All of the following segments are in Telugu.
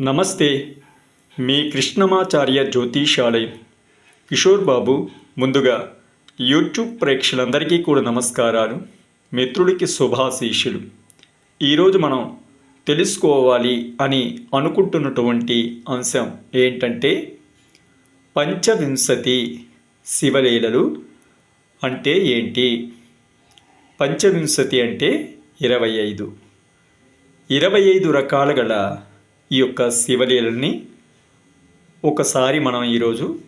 నమస్తే మీ కృష్ణమాచార్య జ్యోతిషాలయం కిషోర్ బాబు ముందుగా యూట్యూబ్ ప్రేక్షకులందరికీ కూడా నమస్కారాలు. మిత్రుడికి శుభాశీషులు ఈరోజు మనం తెలుసుకోవాలి అని అనుకుంటున్నటువంటి అంశం ఏంటంటే పంచవింశతి శివలీలలు అంటే ఏంటి? పంచవింశతి అంటే ఇరవై ఐదు. ఇరవై ఐదు రకాల గల ఈ యొక్క శివలీలని ఒకసారి మనం ఈరోజు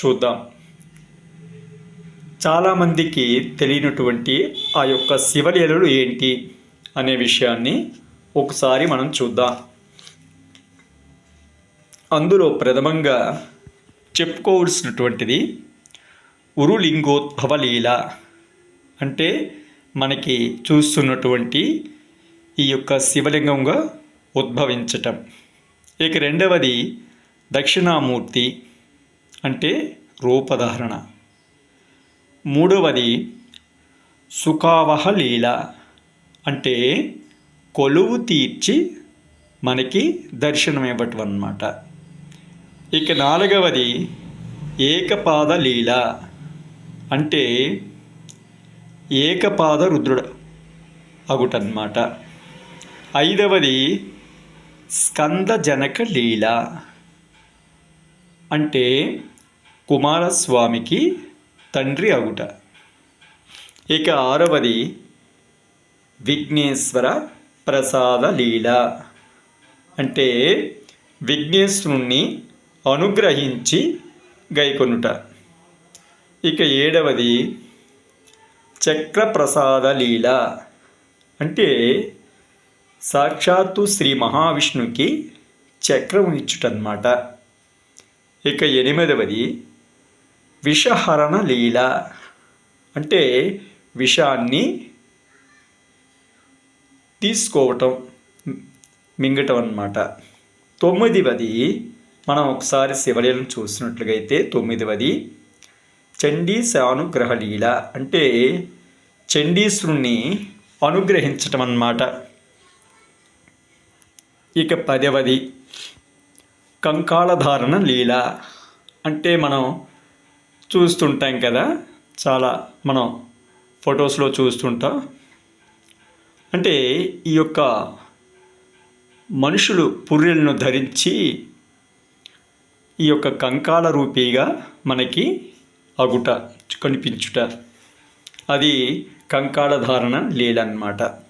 చూద్దాం. చాలామందికి తెలియనటువంటి ఆ యొక్క శివలీలలు ఏంటి అనే విషయాన్ని ఒకసారి మనం చూద్దాం. అందులో ప్రథమంగా చెప్పుకోవలసినటువంటిది ఉరులింగోద్భవ లీల. అంటే మనకి చూస్తున్నటువంటి ఈ యొక్క శివలింగంగా ఉద్భవించటం. ఇక రెండవది దక్షిణామూర్తి అంటే రూపధారణ. మూడవది సుఖావహ లీల అంటే కొలువు తీర్చి మనకి దర్శనం ఇవ్వటం అన్నమాట ఇక నాలుగవది ఏకపాద లీల అంటే ఏకపాద రుద్రుడు అగుటన్నమాట. ఐదవది స్కందజనక లీల అంటే కుమారస్వామికి తండ్రి అగుట ఇక ఆరవది విఘ్నేశ్వర ప్రసాద లీల అంటే విఘ్నేశ్వరుణ్ణి అనుగ్రహించి గైకొనుట. ఇక ఏడవది చక్రప్రసాద లీల అంటే సాక్షాత్తు శ్రీ మహావిష్ణువుకి చక్రం ఇచ్చుటన్నమాట. ఇక ఎనిమిదవది విషహరణ లీల. అంటే విషాన్ని తీసుకోవటం మింగటం అన్నమాట. తొమ్మిదవది మనం ఒకసారి శివలీలను చూసినట్లుగైతే తొమ్మిదవది చండీశానుగ్రహ లీల. అంటే చండీశ్వరుణ్ణి అనుగ్రహించటం అన్నమాట ఇక పదవది కంకాళధారణ లీల. అంటే మనం చూస్తుంటాం కదా చాలా మనం ఫొటోస్లో చూస్తుంటాం. అంటే ఈ యొక్క మనుషులు పుర్రెలను ధరించి ఈ యొక్క కంకాల రూపీగా మనకి అగుట కనిపించుట. అది కంకాళ ధారణ లీల అన్నమాట.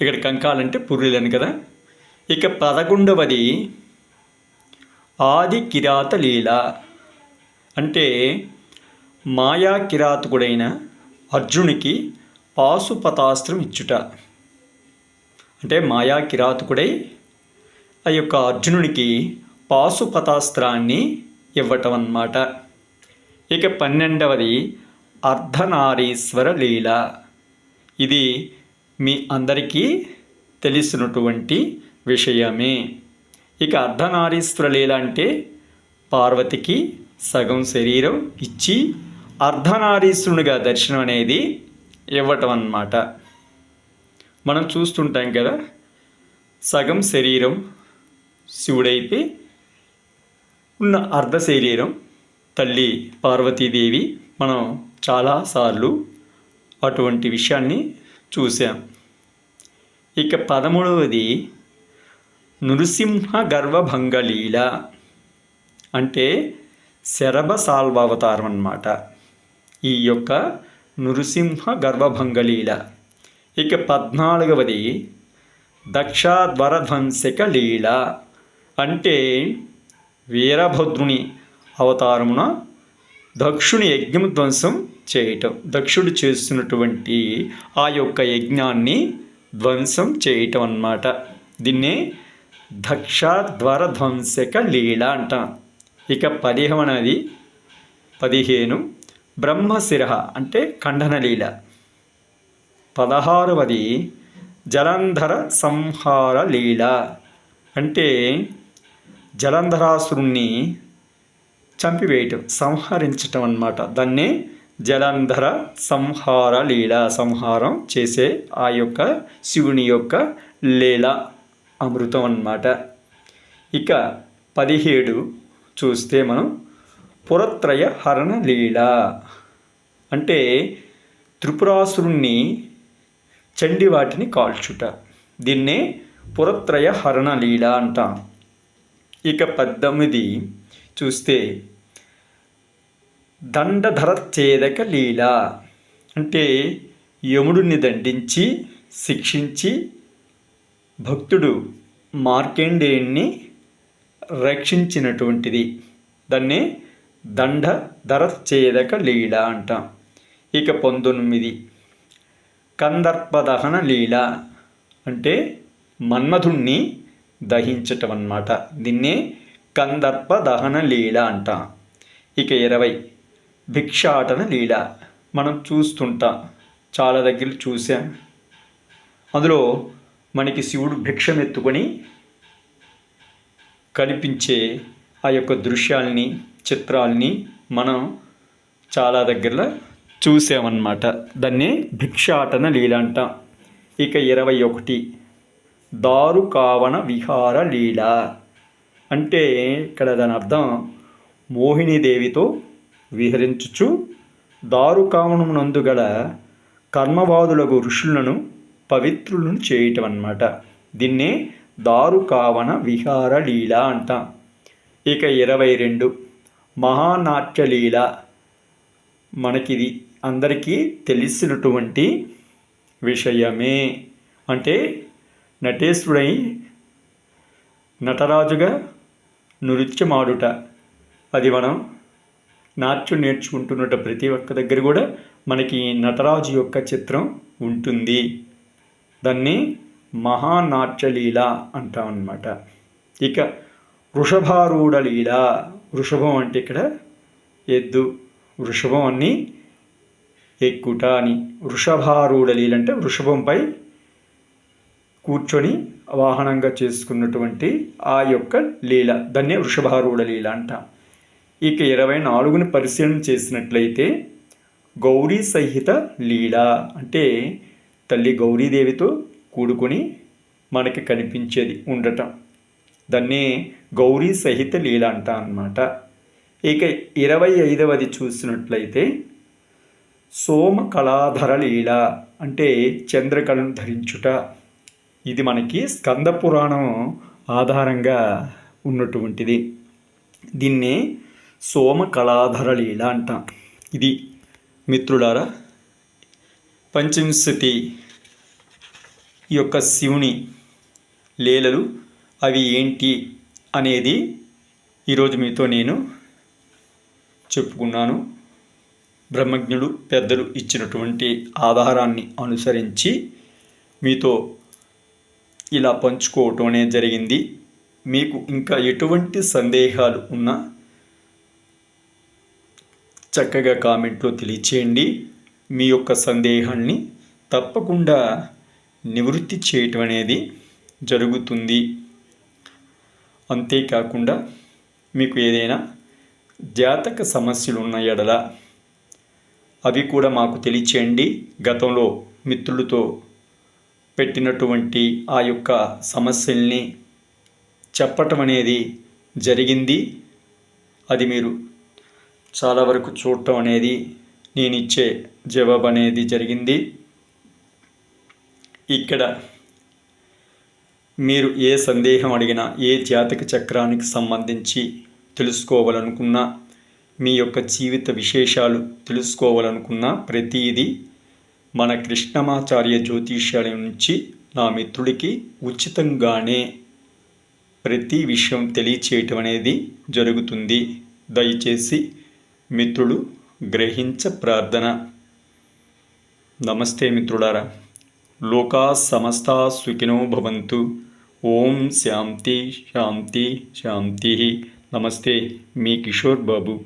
ఇక్కడ కంకాలంటే పుర్రులని కదా. ఇక పదకొండవది ఆది కిరాత లీల. అంటే మాయా కిరాతకుడైన అర్జునికి పాశుపతాస్త్రం ఇచ్చుట. అంటే మాయా కిరాతకుడై ఆ యొక్క అర్జునునికి పాశుపతాస్త్రాన్ని ఇవ్వటం అన్నమాట ఇక పన్నెండవది అర్ధనారీశ్వర లీల. ఇది మీ అందరికీ తెలిసినటువంటి విషయమే. ఇక అర్ధనారీశ్వరలీల అంటే పార్వతికి సగం శరీరం ఇచ్చి అర్ధనారీశ్వరునిగా దర్శనం అనేది ఇవ్వటం అన్నమాట. మనం చూస్తుంటాం కదా సగం శరీరం శివుడైతే ఉన్న అర్ధ శరీరం తల్లి పార్వతీదేవి మనం చాలాసార్లు అటువంటి విషయాన్ని చూసాం ఇక పదమూడవది నృసింహ గర్వభంగళీల అంటే శరభ సాల్వావతారం అన్నమాట. ఈ యొక్క నృసింహ గర్వభంగళీల ఇక పద్నాలుగవది దక్షాధ్వరధ్వంసక లీల అంటే వీరభద్రుని అవతారమున దక్షుని యజ్ఞం ధ్వంసం చేయటం. దక్షుడు చేస్తున్నటువంటి ఆ యొక్క యజ్ఞాన్ని ధ్వంసం చేయటం అన్నమాట. దీన్నే దక్షాధ్వర ధ్వంసక లీల అంటాం. ఇక పదిహేనది పదిహేను. బ్రహ్మశిర అంటే ఖండన లీల. పదహారవది జలంధర సంహార లీల. అంటే జలంధరాసురుణ్ణి చంపివేయటం సంహరించటం అన్నమాట. దాన్నే జలంధర సంహార లీల సంహారం చేసే ఆ యొక్క శివుని యొక్క లీల అమృతం అన్నమాట. ఇక పదిహేడు చూస్తే మనం పురత్రయ హరణ లీల. అంటే త్రిపురాసురుణ్ణి చండి వాటిని కాల్చుట. దీన్నే పురత్రయ హరణ లీల అంటాం. ఇక పద్దెనిమిది చూస్తే దండధరచ్ఛేదక లీల. అంటే యముడిని దండించి శిక్షించి భక్తుడు మార్కండేయుణ్ణి రక్షించినటువంటిది. దాన్ని దండధరచ్ఛేదక లీల అంటాం. ఇక పంతొమ్మిది. కందర్పదహన లీల. అంటే మన్మధుణ్ణి దహించటం అన్నమాట దీన్నే కందర్ప దహన లీల అంటాం. ఇక ఇరవై. భిక్షాటన లీల. మనం చూస్తుంటాం. చాలా దగ్గర చూసాం అందులో మనకి శివుడు భిక్షం ఎత్తుకొని కనిపించే ఆ యొక్క దృశ్యాల్ని చిత్రాల్ని మనం చాలా దగ్గరలో చూసామన్నమాట దాన్ని భిక్షాటన లీల అంటాం. ఇక ఇరవై ఒకటి. దారు కావన విహార లీల. అంటే ఇక్కడ దాని అర్థం మోహినీదేవితో విహరించుచు దారు కావనమునందు గల కర్మవాదులకు ఋషులను పవిత్రులను చేయటం అన్నమాట దీన్నే దారు కావన విహార లీల అంటాం. ఇక ఇరవై రెండు. మహానాట్యలీల మనకిది అందరికీ తెలిసినటువంటి విషయమే. అంటే నటేశ్వరుడై నటరాజుగా నృత్యమాడుట. అది మనం నాట్యం నేర్చుకుంటున్నట్టు ప్రతి ఒక్క దగ్గర కూడా మనకి నటరాజు యొక్క చిత్రం ఉంటుంది. దాన్ని మహానాట్యలీల అంటాం అన్నమాట. ఇక వృషభారూఢ లీల వృషభం అంటే ఇక్కడ ఎద్దు వృషభం అని ఎక్కుట అని. వృషభారూఢ లీల అంటే వృషభంపై కూర్చొని వాహనంగా చేసుకున్నటువంటి ఆ యొక్క లీల. దాన్నే వృషభారూఢ లీల అంటాం. ఇక ఇరవై నాలుగుని పరిశీలన చేసినట్లయితే గౌరీ సహిత లీల అంటే తల్లి గౌరీదేవితో కూడుకొని మనకి కనిపించేది ఉండటం. దాన్ని గౌరీ సహిత లీల అంట అన్నమాట. ఇక ఇరవై ఐదవది చూసినట్లయితే సోమ కళాధర లీల అంటే చంద్రకళను ధరించుట. ఇది మనకి స్కంద పురాణం ఆధారంగా ఉన్నటువంటిది. దీన్ని సోమ కళాధర లీల అంటాం. ఇది మిత్రులారా పంచవింశతి ఈ యొక్క శివుని లీలలు అవి ఏంటి అనేది ఈరోజు మీతో నేను చెప్పుకున్నాను. బ్రహ్మజ్ఞుడు పెద్దలు ఇచ్చినటువంటి ఆధారాన్ని అనుసరించి మీతో ఇలా పంచుకోవటం అనేది జరిగింది. మీకు ఇంకా ఎటువంటి సందేహాలు ఉన్నా చక్కగా కామెంట్లో తెలియచేయండి. మీ యొక్క సందేహాన్ని తప్పకుండా నివృత్తి చేయటం అనేది జరుగుతుంది. అంతేకాకుండా మీకు ఏదైనా జాతక సమస్యలు ఉన్న ఎడల అవి కూడా మాకు తెలియచేయండి. గతంలో మిత్రులతో పెట్టినటువంటి ఆ యొక్క సమస్యల్ని చెప్పటం అనేది జరిగింది. అది మీరు చాలా వరకు చూడటం అనేది నేను ఇచ్చే జవాబు అనేది జరిగింది. ఇక్కడ మీరు ఏ సందేహం అడిగినా ఏ జాతక చక్రానికి సంబంధించి తెలుసుకోవాలనుకున్నా మీ యొక్క జీవిత విశేషాలు తెలుసుకోవాలనుకున్నా ప్రతిదీ మన కృష్ణమాచార్య జ్యోతిష్యాలయం నుంచి నా మిత్రుడికి ఉచితంగానే ప్రతి విషయం తెలియచేయటం అనేది జరుగుతుంది. దయచేసి మిత్రుడు గ్రహించ ప్రార్థన. నమస్తే మిత్రులారా. లోకా సమస్తా సుఖినో భవంతు. ఓం శాంతి శాంతి శాంతి. నమస్తే మీ కిషోర్ బాబు.